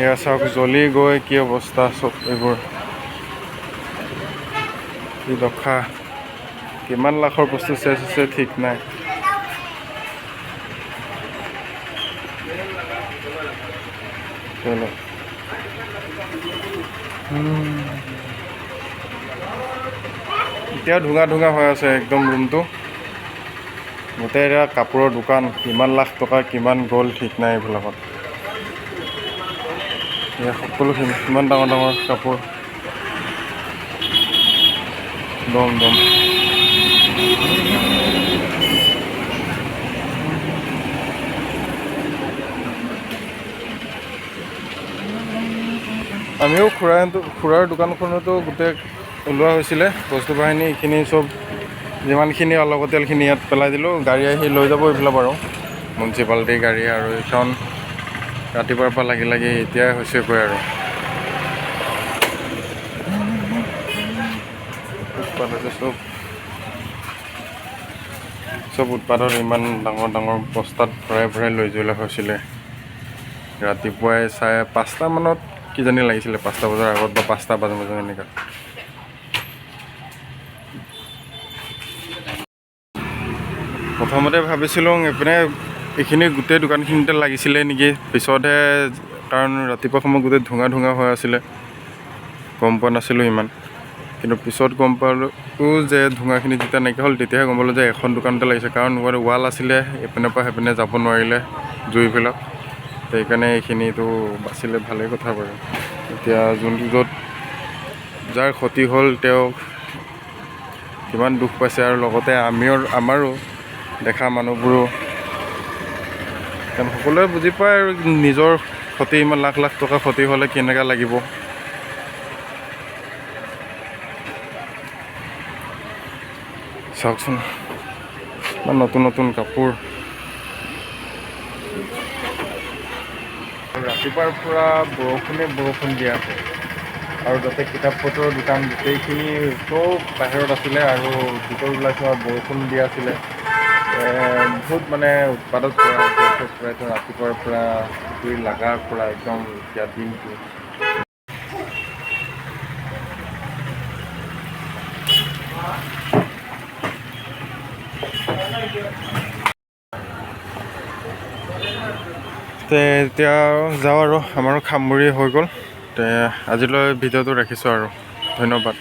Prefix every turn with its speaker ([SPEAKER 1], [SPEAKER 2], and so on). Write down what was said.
[SPEAKER 1] এয়া চাওক জ্বলি গৈ কি অৱস্থা চব এইবোৰ কি দশা কিমান লাখৰ বস্তু চেচ হৈছে ঠিক নাই। এতিয়াও ধুঙা ধুঙা হৈ আছে একদম ৰুমটো গোটেই এতিয়া কাপোৰৰ দোকান কিমান লাখ টকা কিমান গ'ল ঠিক নাই এইবিলাকত সকলোখিনি কিমান ডাঙৰ ডাঙৰ কাপোৰ। দম দম। আমিও খুৰা খুৰাৰ দোকানখনতো গোটেই ওলোৱা হৈছিলে। বস্তু বাহিনী, এইখিনি চব, যিমানখিনি অলগতিয়ালখিনি ইয়াত পেলাই দিলোঁ। গাড়ী আহি লৈ যাব এইবিলাক বাৰু মিউনিচিপালিটিৰ গাড়ী আৰু এইখন। ৰাতিপুৱাৰ পৰা লাগি লাগি এতিয়াই হৈছেগৈ আৰু। উৎপাত হৈছে চব চব উৎপাদত ইমান ডাঙৰ ডাঙৰ বস্তাত ভৰাই ভৰাই লৈ যোৱা হৈছিলে। ৰাতিপুৱাই চাৰে পাঁচটামানত কিজানি লাগিছিলে পাঁচটা বজাৰ আগত বা পাঁচটা বাজে বাজে এনেকুৱা প্ৰথমতে ভাবিছিলোঁ এইপিনে এইখিনি গোটেই দোকানখিনিতে লাগিছিলে নেকি? পিছতহে কাৰণ ৰাতিপুৱা সময়ত গোটেই ধোঁঙা ধোঁঙা হৈ আছিলে। গম পোৱা নাছিলোঁ ইমান। কিন্তু পিছত গম পালোঁ যে ধোঁঙাখিনি যেতিয়া নাইকিয়া হ'ল তেতিয়াহে গম পালোঁ যে এখন দোকানতে লাগিছে। কাৰণ ৱাল আছিলে এইপিনৰ পৰা সেইপিনে যাব নোৱাৰিলে জুইবিলাক সেইকাৰণে এইখিনিতো বাচিলে ভালেই কথা বাৰু। এতিয়া যোনটো য'ত যাৰ ক্ষতি হ'ল তেওঁ কিমান দুখ পাইছে আৰু লগতে আমিও আমাৰো দেখা মানুহবোৰো কাৰণ সকলোৱে বুজি পায় আৰু নিজৰ ক্ষতি ইমান লাখ লাখ টকা ক্ষতি হ'লে কেনেকুৱা লাগিব। চাওকচোন, ইমান নতুন নতুন কাপোৰ। ৰাতিপুৱাৰ পৰা বৰষুণে বৰষুণ দিয়া আছে। আৰু তাতে কিতাপ পত্ৰৰ দোকান, গোটেইখিনি চব বাহিৰত আছিলে আৰু ভিতৰত ওলাইছে আৰু বৰষুণ দিয়া আছিলে। বহুত মানে প্ৰায় ৰাতিপুৱাৰ পৰা জুই লগাৰ পৰা একদম এতিয়া দিনটো। এতিয়া যাওঁ আৰু আমাৰো খামুৰি হৈ গ'ল। তে আজিলৈ ভিডিঅ'টো ৰাখিছোঁ আৰু। ধন্যবাদ।